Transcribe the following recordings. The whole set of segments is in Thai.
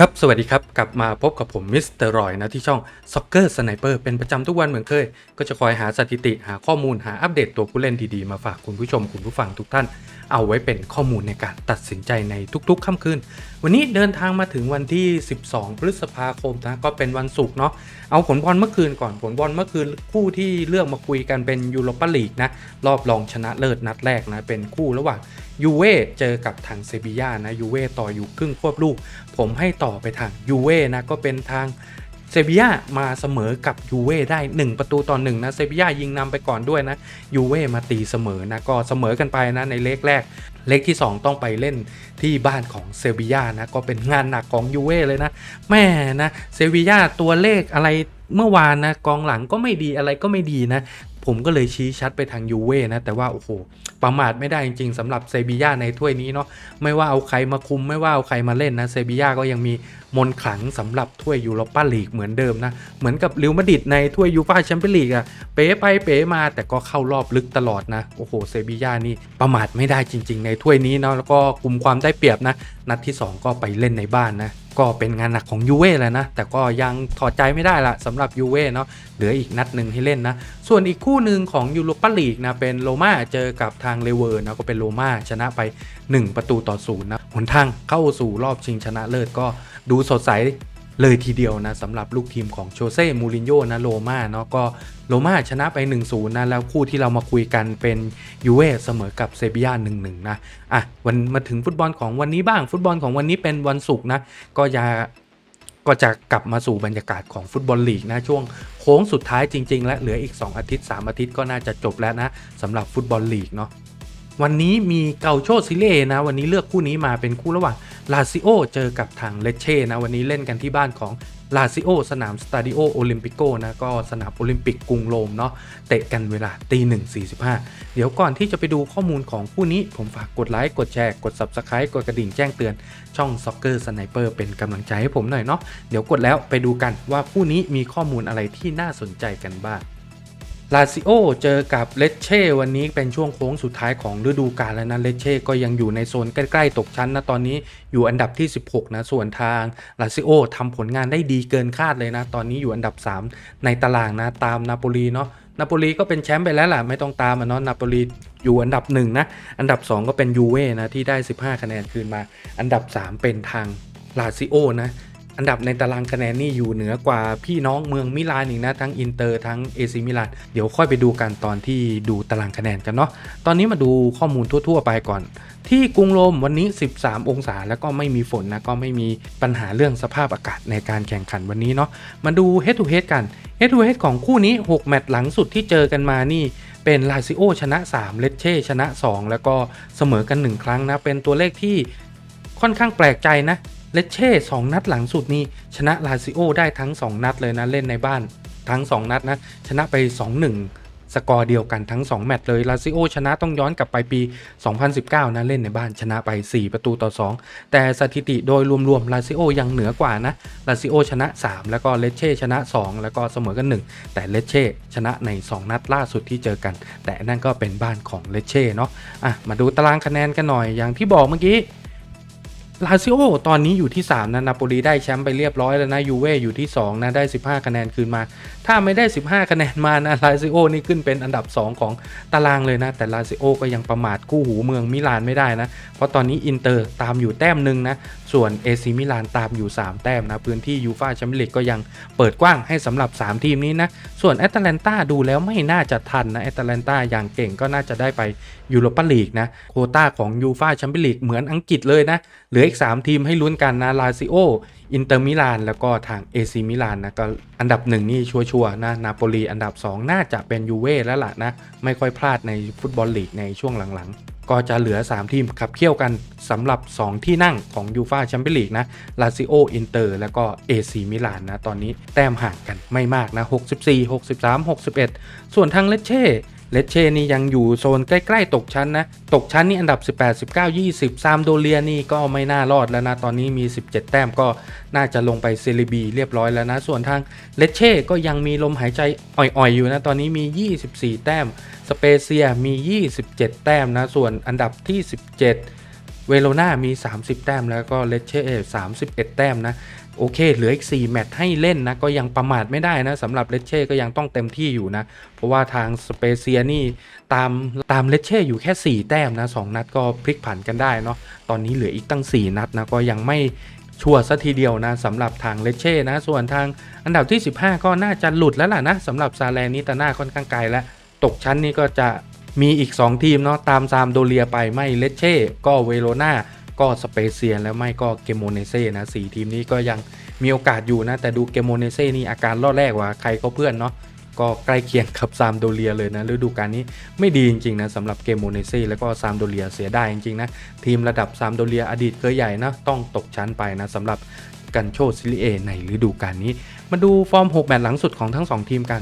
ครับ สวัสดีครับ กลับมาพบกับผมมิสเตอร์รอยนะที่ช่อง Soccer Sniper เป็นประจำทุกวันเหมือนเคย ก็จะคอยหาสถิติหาข้อมูลหาอัปเดตตัวผู้เล่นดีๆ มาฝากคุณผู้ชมคุณผู้ฟังทุกท่าน เอาไว้เป็นข้อมูลในการตัดสินใจในทุกๆค่ำคืน วันนี้เดินทางมาถึงวันที่ 12 พฤษภาคมนะก็เป็นวันศุกร์เนาะเอาผลบอลเมื่อคืนก่อนผลบอลเมื่อคืนคู่ที่เลือกมาคุยกันเป็นยูโรปาลีกนะรอบรองชนะเลิศนัดแรกนะเป็นคู่ระหว่างยูเว่เจอกับทางเซบียานะยูเว่ต่ออยู่ครึ่งควบลูก ผมให้ต่อไปทางยูเว่นะก็เป็นทางเซบียามาเสมอกับยูเว่ได้ 1 ประตูต่อ1นะเซบียายิงนำไปก่อนด้วยนะยูเว่มาตีเสมอนะก็เสมอกันไปนะในเลขแรก เลขที่ 2 ต้องไปเล่นที่บ้านของเซบียานะก็เป็นงานหนักของยูเว่เลยนะแม่นะเซบียาตัวเลขอะไรเมื่อวานนะกองหลังก็ไม่ดีอะไรก็ไม่ดีนะ ผมก็เลยชี้ชัดไปทางยูเว่นะ แต่ว่า โอ้โห ประมาทไม่ได้จริงๆสำหรับเซบียาในถ้วยนี้เนาะไม่ว่าเอาใครมาคุมไม่ว่าเอาใครมาเล่นนะเซบียาก็ยังมีมนขลังสำหรับถ้วยยูโรปาลีกเหมือนเดิมนะ เหมือนกับลิวมาดิดในถ้วยยูฟ่าแชมเปี้ยนลีกอะเป๋ไปเป๋มาแต่ก็เข้ารอบลึกตลอดนะ โอ้โหเซบียานี่ประมาทไม่ได้จริง ๆ ในถ้วยนี้เนาะแล้วก็กลุ่มความได้เปรียบนะ นัดที่ 2 ก็ไปเล่นในบ้านนะ ก็เป็นงานหนักของยูเว่แหละนะ แต่ก็ยังถอดใจไม่ได้ละสำหรับยูเว่เนาะเหลืออีกนัดหนึ่งให้เล่นนะ ส่วนอีกคู่หนึ่งของยูโรปาลีกนะเป็นโรม่าเจอกับทางเลเวอร์นะก็เป็นโรม่าชนะไป 1 ประตูต่อศูนย์นะหนทางเข้าสู่รอบชิงชนะเลิศก็ดูสดใส เลยทีเดียวนะสำหรับลูกทีมของโชเซ่มูรินโญ่นะโรม่าเนาะก็โรม่าชนะไป 1-0นะแล้วคู่ที่เรามาคุยกันเป็นยูเว่เสมอกับเซบียา1-1นะอะวันมาถึงฟุตบอลของวันนี้บ้าง ฟุตบอลของวันนี้เป็นวันศุกร์นะก็จะก็จะกลับมาสู่บรรยากาศของฟุตบอลลีกนะช่วงโค้งสุดท้ายจริง ๆ และเหลืออีก 2 อาทิตย์ 3 อาทิตย์ก็น่าจะจบแล้วนะสำหรับฟุตบอลลีกเนาะวันนี้มีเกาโชซิเล่นะ วันนี้เลือกคู่นี้มาเป็นคู่ระหว่าง ลาซิโอเจอกับทางเลเช่นะวันนี้เล่นกันที่บ้านของลาซิโอสนามสตาดิโอโอลิมปิโกนะก็สนามโอลิมปิกกรุงโรมเนาะเตะกันเวลาตีหนึ่งสี่สิบห้าเดี๋ยวก่อนที่จะไปดูข้อมูลของคู่นี้ ผมฝากกดไลค์กดแชร์กด Subscribe กดกระดิ่งแจ้งเตือนช่อง Soccer Sniper เป็นกำลังใจให้ผมหน่อยเนาะเดี๋ยวกดแล้วไปดูกันว่าคู่นี้มีข้อมูลอะไรที่น่าสนใจกันบ้าง ลาซิโอเจอกับเลเช่วันนี้เป็นช่วงโค้งสุดท้ายของฤดูกาลแล้วนะเลเช่ก็ยังอยู่ในโซนใกล้ๆตกชั้นนะตอนนี้อยู่อันดับที่ 16 นะ ส่วนทางลาซิโอทำผลงานได้ดีเกินคาดเลยนะ ตอนนี้อยู่อันดับ 3 ในตารางนะตามนาโปลีเนาะนาโปลีก็เป็นแชมป์ไปแล้วล่ะ ไม่ต้องตามมันเนาะนาโปลีอยู่อันดับ 1 นะ อันดับ 2 ก็เป็นยูเว่นะที่ได้ 15 คะแนนคืนมา อันดับ 3 เป็นทางลาซิโอนะ อันดับในตารางคะแนนนี่อยู่เหนือกว่าพี่น้องเมืองมิลานอีกนะ ทั้งอินเตอร์ทั้งเอซิมิลานเดี๋ยวค่อยไปดูกันตอนที่ดูตารางคะแนนกันเนาะตอนนี้มาดูข้อมูลทั่ว ๆ ไปก่อน ที่กรุงโรมวันนี้ 13 องศาแล้วก็ไม่มีฝนนะก็ไม่มีปัญหาเรื่องสภาพอากาศในการแข่งขันวันนี้เนาะมาดู head to head กัน head to head ของคู่นี้ 6 แมตช์หลังสุดที่เจอกันมานี่เป็นลาซิโอชนะ 3 เลเช่ชนะ 2 แล้วก็เสมอกัน 1 ครั้งนะเป็นตัวเลขที่ค่อนข้างแปลกใจนะ เลเช่สองนัดหลังสุดนี่ชนะลาซิโอได้ทั้ง 2 นัดเลยนะเล่นในบ้านทั้ง 2 นัดนะชนะไป 2-1 สกอร์เดียวกันทั้ง 2 แมตช์เลยลาซิโอชนะต้องย้อนกลับไปปี 2019 นะเล่นในบ้านชนะไป 4 ประตูต่อ 2 แต่สถิติโดยรวมๆลาซิโอยังเหนือกว่านะลาซิโอชนะ 3 แล้วก็เลเช่ชนะ 2 แล้วก็เสมอกัน 1 แต่เลเช่ชนะใน 2 นัดล่าสุดที่เจอกัน แต่นั่นก็เป็นบ้านของเลเช่เนาะอะมาดูตารางคะแนนกันหน่อยอย่างที่บอกเมื่อกี้ ลาซิโอตอนนี้อยู่ที่ 3 นะนาโปลีได้แชมป์ไปเรียบร้อยแล้วนะยูเว่อยู่ที่ 2 นะ ได้ 15 คะแนนคืนมา ถ้าไม่ได้ 15 คะแนนมานะลาซิโอนี่ขึ้นเป็นอันดับ 2 ของตารางเลยนะ แต่ลาซิโอก็ยังประมาทคู่หูเมืองมิลานไม่ได้นะ เพราะตอนนี้อินเตอร์ตามอยู่แต้มหนึ่งนะ ส่วนเอซิมิลานตามอยู่ 3 แต้มนะ พื้นที่ยูฟาแชมเปี้ยนลีกก็ยังเปิดกว้างให้สำหรับ 3 ทีมนี้นะ ส่วนแอตแลนตาดูแล้วไม่น่าจะทันนะแอตแลนตาอย่างเก่งก็น่าจะได้ไปยูโรปาลีกนะโคต้าของยูฟาแชมเปี้ยนลีกเหมือนอังกฤษเลยนะ ลืออีก 3 ทีมให้ลุ้นกันนะลาซิโอ อินเตอร์มิลาน แล้วก็ทางเอซิมิลานนะก็อันดับหนึ่งนี่ชัวร์ๆนะนาโปลีอันดับ 2 น่าจะเป็นยูเว่แล้วล่ะนะ ไม่ค่อยพลาดในฟุตบอลลีกในช่วงหลังๆ ก็จะเหลือ 3 ทีมขับเคี่ยวกันสำหรับ 2 ที่นั่งของยูฟาแชมเปี้ยนลีกนะลาซิโอ อินเตอร์ แล้วก็เอซิมิลานนะตอนนี้แต้มห่างกันไม่มากนะ 64 63 61 ส่วนทางเลเช่ เลเช่นี่ยังอยู่โซนใกล้ ๆ ตกชั้นนะ ตกชั้นนี่อันดับ 18 19 20 ซามโดเลียนี่ก็ไม่น่ารอดแล้วนะ ตอนนี้มี 17 แต้มก็น่าจะลงไปเซรีบีเรียบร้อยแล้วนะ ส่วนทางเลเช่ก็ยังมีลมหายใจอ่อย ๆ อยู่นะ ตอนนี้มี 24 แต้ม สเปเซียมี 27 แต้มนะ ส่วนอันดับที่ 17 เวโรนามี 30 แต้มแล้วก็เลเช่31 แต้มนะ โอเค เหลืออีก 4 แมตช์ให้เล่นนะ ก็ยังประมาทไม่ได้นะสำหรับเลเช่ก็ยังต้องเต็มที่อยู่นะ เพราะว่าทางสเปเซียนี่ตามตามเลเช่อยู่แค่ 4 แต้มนะ2นัดก็พลิกผันกันได้เนาะตอนนี้เหลืออีกตั้ง 4 นัดนะก็ยังไม่ชัวร์สัทีเดียวนะสำหรับทางเลเช่นะ ส่วนทางอันดับที่ 15 ก็น่าจะหลุดแล้วล่ะนะสำหรับซาแลนิตาน่าค่อนข้างไกลแล้วตกชั้นนี่ก็จะมีอีก 2 ทีมเนาะตามซามโดเรียไปไม่เลเช่ก็เวโรนา ก็สเปเซียแล้วไม่ก็เกมโมเนเซ่นะสทีมนี้ก็ยังมีโอกาสอยู่นะ แต่ดูเกมโมเนเซ่นี่อาการรอดแรกว่าใครก็เพื่อนเนาะก็ใกล้เคียงกับซามโดเรียเลยนะฤดูกาลนี้ไม่ดีจริงๆนะสำหรับเกมโมเนเซ่แล้วก็ซามโดเรียเสียดายจริงๆนะทีมระดับซามโดเรียอดีตเคยใหญ่นะต้องตกชั้นไปนะสำหรับกันโชซิลิเอในฤดูกาลนี้ มาดูฟอร์ม 6 แมตช์หลังสุดของทั้ง 2 ทีมกัน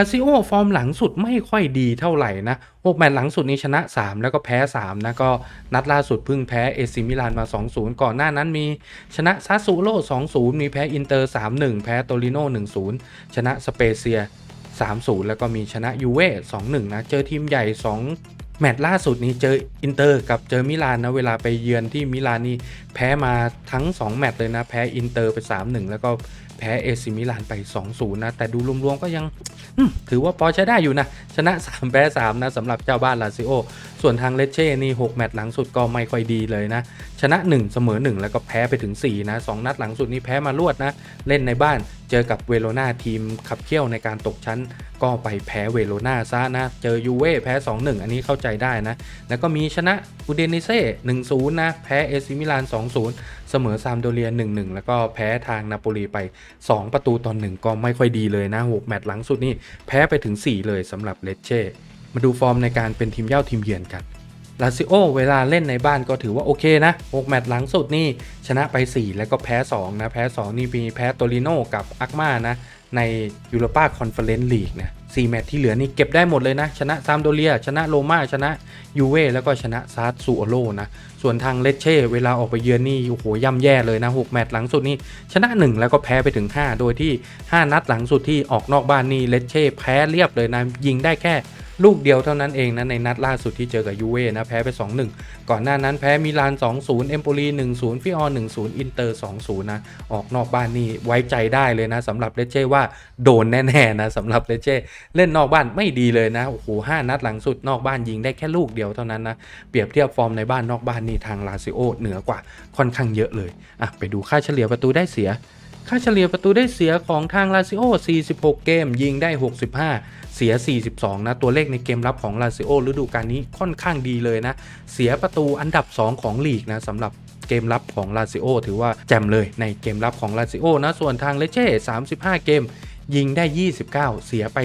าซิโอฟอร์มหลังสุดไม่ค่อยดีเท่าไหร่นะ6แมตช์หลังสุดนี้ชนะ 3 แล้วก็แพ้ 3 นะก็นัดล่าสุดเพิ่งแพ้เอซิมิลานมา 2-0 ก่อนหน้านั้นมีชนะซาซูโร่2-0 มีแพ้อินเตอร์ 3-1 แพ้โตริโน่1-0 ชนะสเปเซีย 3-0 แล้วก็มีชนะยูเว่2-1 นะ เจอทีมใหญ่ 2 แมตช์ล่าสุดนี้เจออินเตอร์กับเจอมิลานนะเวลาไปเยือนที่มิลานนี่แพ้มาทั้ง 2 แมตช์เลยนะ แพ้อินเตอร์ไป 3-1 แล้วก็ แพ้เอซิมิลานไป 2-0 นะ แต่ดูรวมๆก็ยังถือว่าพอใช้ได้อยู่นะ ชนะ 3 แพ้ 3 นะสำหรับเจ้าบ้านลาซิโอ ส่วนทางเลเช่นี่ 6 แมตช์หลังสุดก็ไม่ค่อยดีเลยนะ ชนะ 1 เสมอ 1 แล้วก็แพ้ไปถึง 4 นะ 2 นัดหลังสุดนี้แพ้มารวดนะ เล่นในบ้าน เจอกับเวโรนาทีมขับเคี่ยวในการตกชั้น ก็ไปแพ้เวโรนาซะนะ เจอยูเว่แพ้ 2-1 อันนี้เข้าใจได้นะ แล้วก็มีชนะอูเดนิเซ่ 1-0 นะ แพ้เอซิมิลาน 2-0 เสมอซามโดเรีย 1-1 แล้วก็แพ้ทางนาโปลีไป 2 ประตูต่อ1ก็ไม่ค่อยดีเลยนะ6แมตช์หลังสุดนี่แพ้ไปถึง 4 เลยสำหรับเลเช่มาดูฟอร์มในการเป็นทีมเย่าทีมเยือนกัน ลาซิโอเวลาเล่นในบ้านก็ถือว่าโอเคนะ6แมตช์หลังสุดนี่ชนะไป 4 แล้วก็แพ้ 2 นะ แพ้ 2 นี่มีแพ้โตริโนกับอักมานะในยูโรปาคอนเฟอเรนซ์ลีกนะ4แมตช์ที่เหลือนี่เก็บได้หมดเลยนะ ชนะซามโดเรีย ชนะโรมาชนะยูเว่แล้วก็ชนะซาร์ซูโอโลนะ ส่วนทางเลเช่ เวลาออกไปเยือนนี่โอ้โหย่ำแย่เลยนะ 6 แมตช์หลังสุดนี่ชนะ 1 แล้วก็แพ้ไปถึง 5 โดยที่ 5 นัดหลังสุดที่ออกนอกบ้านนี่เลเช่แพ้เรียบเลยนะ ยิงได้แค่ ลูกเดียวเท่านั้นเองนะในนัดล่าสุดที่เจอกับยูเว่นะแพ้ไป 2-1 ก่อนหน้านั้นแพ้มิลาน 2-0 เอมโปลี 1-0 ฟิออน1-0 อินเตอร์ 2-0 นะ ออกนอกบ้านนี่ไว้ใจได้เลยนะสำหรับเลเช่ว่าโดนแน่ๆนะสำหรับเลเช่เล่นนอกบ้านไม่ดีเลยนะโอ้โหห้านัดหลังสุดนอกบ้านยิงได้แค่ลูกเดียวเท่านั้นนะเปรียบเทียบฟอร์มในบ้านนอกบ้านนี่ทางลาซิโอเหนือกว่าค่อนข้างเยอะเลยอะไปดูค่าเฉลี่ยประตูได้เสียค่าเฉลี่ยประตูได้เสียของทางลาซิโอ 46 เกม ยิงได้ 65 เสีย 42 นะ ตัวเลขในเกมรับของลาซิโอฤดูกาลนี้ค่อนข้างดีเลยนะ เสียประตูอันดับ 2 ของลีกนะสำหรับเกมรับของลาซิโอถือว่าแจ่มเลยในเกมรับของลาซิโอนะ ส่วนทางเลเช่ 35 เกม ยิงได้ 29 เสียไป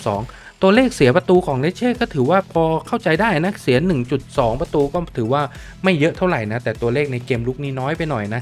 42 ตัวเลขเสียประตูของเลเช่ก็ถือว่าพอเข้าใจได้นะเสีย 1.2 ประตูก็ถือว่าไม่เยอะเท่าไหร่นะแต่ตัวเลขในเกมลุกนี้น้อยไปหน่อยนะ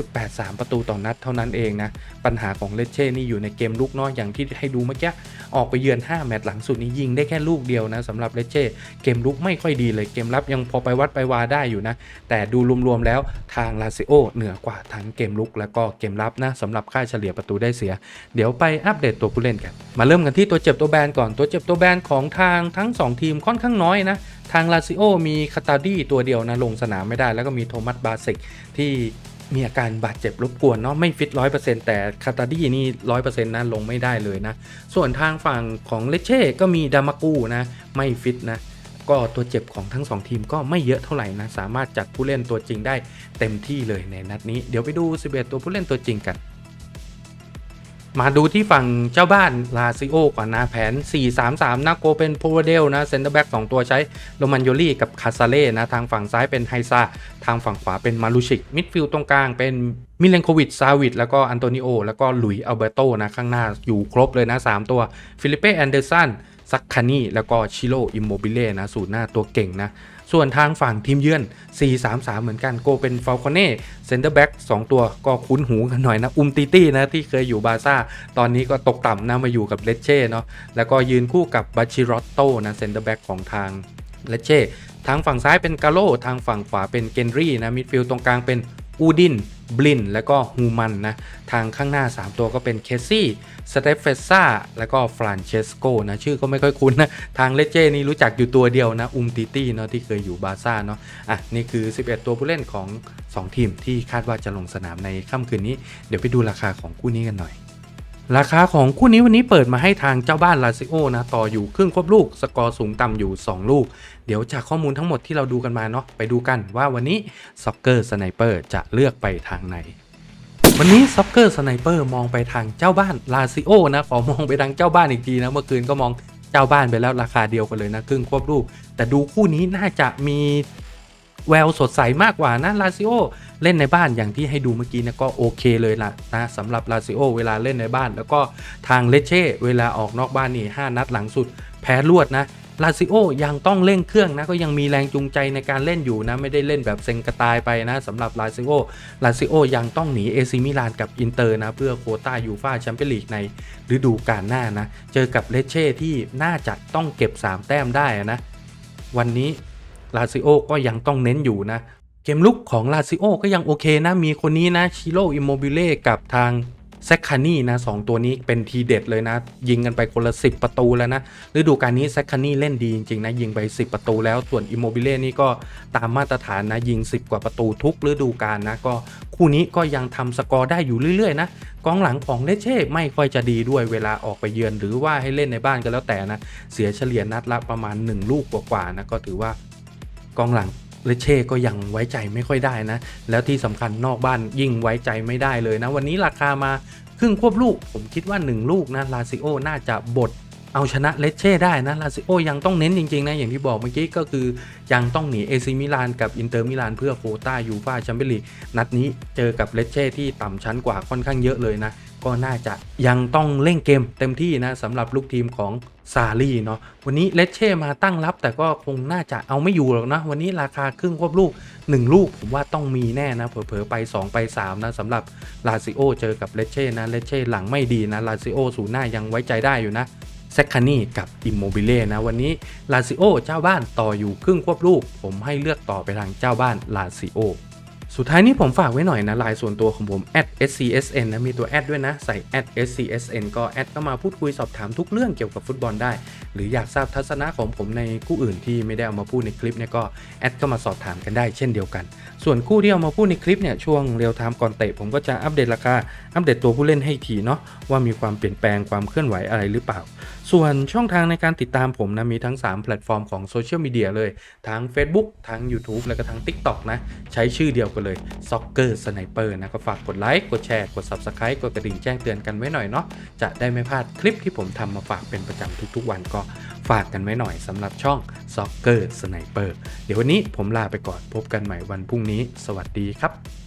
0.83 ประตูต่อนัดเท่านั้นเองนะปัญหาของเลเช่นี่อยู่ในเกมลุกเนาะอย่างที่ให้ดูเมื่อกี้ออกไปเยือน 5 แมตช์หลังสุดนี้ยิงได้แค่ลูกเดียวนะสำหรับเลเช่เกมลุกไม่ค่อยดีเลยเกมรับยังพอไปวัดไปวาได้อยู่นะ แต่ดูรวมๆแล้วทางลาซิโอเหนือกว่าทั้งเกมลุกแล้วก็เกมรับนะสำหรับค่าเฉลี่ยประตูได้เสีย เดี๋ยวไปอัปเดตตัวผู้เล่นกัน มาเริ่มกันที่ตัวเจ็บตัวแบนก่อนตัวเจ็บตัวแบนของทางทั้ง 2 ทีมค่อนข้างน้อยนะ ทางลาซิโอมีคาตาดี้ตัวเดียวนะ ลงสนามไม่ได้ แล้วก็มีโทมัสบาเซกที่มีอาการบาดเจ็บรบกวนเนาะไม่ฟิต100%แต่คาตาดี้นี่100%นะลงไม่ได้เลยนะ ส่วนทางฝั่งของเลเช่ก็มีดามากูนะ ไม่ฟิตนะก็ตัวเจ็บของทั้ง 2 ทีมก็ไม่เยอะเท่าไหร่นะ สามารถจัดผู้เล่นตัวจริงได้เต็มที่เลยในนัดนี้ เดี๋ยวไปดู 11 ตัวผู้เล่นตัวจริงกัน มาดูที่ฝั่งเจ้าบ้านลาซิโอก่อนนะแผน 4-3-3นะโกเป็นโพวเดลนะเซนเตอร์แบ็ก2ตัวใช้โรมันโยลี่กับคาซาเล่นะทางฝั่งซ้ายเป็นไฮซาทางฝั่งขวาเป็นมาลูชิก มิดฟิลด์ตรงกลางเป็นมิเลนโควิดซาวิดแล้วก็อันโตนิโอ แล้วก็หลุยอัลเบโตนะข้างหน้าอยู่ครบเลยนะ 3 ตัว ฟิลิเป้แอนเดอร์สันซักคานีแล้วก็ชิโรอิมโมบิเล่นะสูตรหน้าตัวเก่งนะ ส่วนทางฝั่งทีมเยือน 4-3-3 เหมือนกันโกเป็นฟ a ลคอนเน่เซนเตอร์แบ็ก2ตัวก็คุ้นหูกันหน่อยนะ อุมติตี้นะที่เคยอยู่บาซ่า ตอนนี้ก็ตกต่ำนะมาอยู่กับเลเช่เนาะแล้วก็ยืนคู่กับบัชิรอตโตนะเซนเตอร์แบ็กของทางเลเช่ทางฝั่งซ้ายเป็นกาโลทางฝั่งขวาเป็นเกนรี่นะมิดฟิลด์ตรงกลางเป็น อูดินบลิน แล้วก็ฮูมันนะ ทางข้างหน้า 3 ตัวก็เป็นเคซี่สเตฟเฟซ่าแล้วก็ฟรานเชสโกนะ ชื่อก็ไม่ค่อยคุ้นนะ ทางเลเจนี่รู้จักอยู่ตัวเดียวนะ อุมติตี้เนาะที่เคยอยู่บาซ่าเนาะ อะ นี่คือ 11 ตัวผู้เล่นของ 2 ทีมที่คาดว่าจะลงสนามในค่ำคืนนี้ เดี๋ยวไปดูราคาของคู่นี้กันหน่อย ราคาของคู่นี้วันนี้เปิดมาให้ทางเจ้าบ้านลาซิโอนะต่ออยู่ครึ่งควบลูก สกอร์สูงต่ำอยู่ 2 ลูก เดี๋ยวจากข้อมูลทั้งหมดที่เราดูกันมาเนาะไปดูกันว่าวันนี้ซ็อกเกอร์สไนเปอร์จะเลือกไปทางไหนวันนี้ซ็อกเกอร์สไนเปอร์มองไปทางเจ้าบ้านลาซิโอนะขอมองไปทางเจ้าบ้านอีกทีนะเมื่อคืนก็มองเจ้าบ้านไปแล้วราคาเดียวกันเลยนะครึ่งควบลูก แต่ดูคู่นี้น่าจะมี แววสดใสมากกว่านะลาซิโอเล่นในบ้านอย่างที่ให้ดูเมื่อกี้นะก็โอเคเลยล่ะนะสำหรับลาซิโอเวลาเล่นในบ้าน แล้วก็ทางเลเช่เวลาออกนอกบ้านนี่5นัดหลังสุด แพ้รวดนะลาซิโอยังต้องเร่งเครื่องนะก็ยังมีแรงจูงใจในการเล่นอยู่นะไม่ได้เล่นแบบเซ็งกระตายไปนะสำหรับลาซิโอลาซิโอยังต้องหนีเอซิมิลานกับอินเตอร์นะเพื่อโคต้ายูฟาแชมเปี้ยนลีกในฤดูกาลหน้านะเจอกับเลเช่ที่น่าจะต้องเก็บ 3 แต้มได้นะวันนี้ ลาซิโอก็ยังต้องเน้นอยู่นะ เกมลุกของลาซิโอก็ยังโอเคนะ มีคนนี้นะชิโร่อิโมบิเล่กับทางแซคคานี่นะสองตัวนี้เป็นทีเด็ดเลยนะ ยิงกันไปคนละ 10 ประตูแล้วนะฤดูกาลนี้แซคคานี่เล่นดีจริงๆนะ ยิงไป 10 ประตูแล้วส่วนอิโมบิเล่นี่ก็ตามมาตรฐานนะ ยิง 10 กว่าประตูทุกฤดูกาลนะก็คู่นี้ก็ยังทำสกอร์ได้อยู่เรื่อยๆนะกองหลังของเลเช่ไม่ค่อยจะดีด้วยเวลาออกไปเยือนหรือว่าให้เล่นในบ้านก็แล้วแต่นะ เสียเฉลี่ยนัดละประมาณ 1 ลูกกว่าๆนะก็ถือว่า กองหลังเลเช่ก็ยังไว้ใจไม่ค่อยได้นะ แล้วที่สำคัญนอกบ้านยิ่งไว้ใจไม่ได้เลยนะ วันนี้ราคามาครึ่งควบลูก ผมคิดว่า 1 ลูกนะลาซิโอน่าจะบด เอาชนะเลเช่ได้นะลาซิโอยังต้องเน้นจริงๆนะอย่างที่บอกเมื่อกี้ก็คือยังต้องหนีเอซิมิลานกับอินเตอร์มิลานเพื่อโคต้ายูฟาแชมเปี้ยนลีกนัดนี้เจอกับเลเช่ที่ต่ำชั้นกว่าค่อนข้างเยอะเลยนะก็น่าจะยังต้องเล่นเกมเต็มที่นะสำหรับลูกทีมของซารีเนาะวันนี้เลเช่มาตั้งรับ แต่ก็คงน่าจะเอาไม่อยู่หรอกนะ วันนี้ราคาครึ่งควบลูก 1 ลูก ผมว่าต้องมีแน่นะ เผลอๆ ไป 2 ไป 3 นะสำหรับลาซิโอเจอกับเลเช่นะเลเช่หลังไม่ดีนะลาซิโอสูหน้ายังไว้ใจได้อยู่นะ แซคคานี่กับอิมโมบิเล่นะวันนี้ลาซิโอเจ้าบ้านต่ออยู่ครึ่งควบลูก ผมให้เลือกต่อไปทางเจ้าบ้านลาซิโอ สุดท้ายนี้ผมฝากไว้หน่อยนะลน์ส่วนตัวของผม @scsn นะมีตัวแอดด้วยนะ ใส่ @scsn ก็แอดก็มาพูดคุยสอบถามทุกเรื่องเกี่ยวกับฟุตบอลได้ หรืออยากทราบทัศนะของผมในคู่อื่นที่ไม่ได้เอามาพูดในคลิปเนี่ยก็แอดก็มาสอบถามกันได้เช่นเดียวกัน ส่วนคู่ที่เอามาพูดในคลิปเนี่ยช่วงเรียลไทม์ก่อนเตะผมก็จะอัปเดตราคาอัปเดตตัวผู้เล่นให้ทีเนาะว่ามีความเปลี่ยนแปลงความเคลื่อนไหวอะไรหรือเปล่า ส่วนช่องทางในการติดตามผมนะมีทั้ง 3 แพลตฟอร์มของโซเชียลมีเดียเลยทั้ง Facebook ทั้ง YouTube แล้วก็ทั้ง TikTok นะใช้ชื่อเดียวกันเลย Soccer Sniper นะก็ฝากกดไลค์กดแชร์กด Subscribe กดกระดิ่งแจ้งเตือนกันไว้หน่อยเนาะจะได้ไม่พลาดคลิปที่ผมทำมาฝากเป็นประจำทุกๆ วันก็ฝากกันไว้หน่อยสำหรับช่อง Soccer Sniper เดี๋ยววันนี้ผมลาไปก่อนพบกันใหม่วันพรุ่งนี้ สวัสดีครับ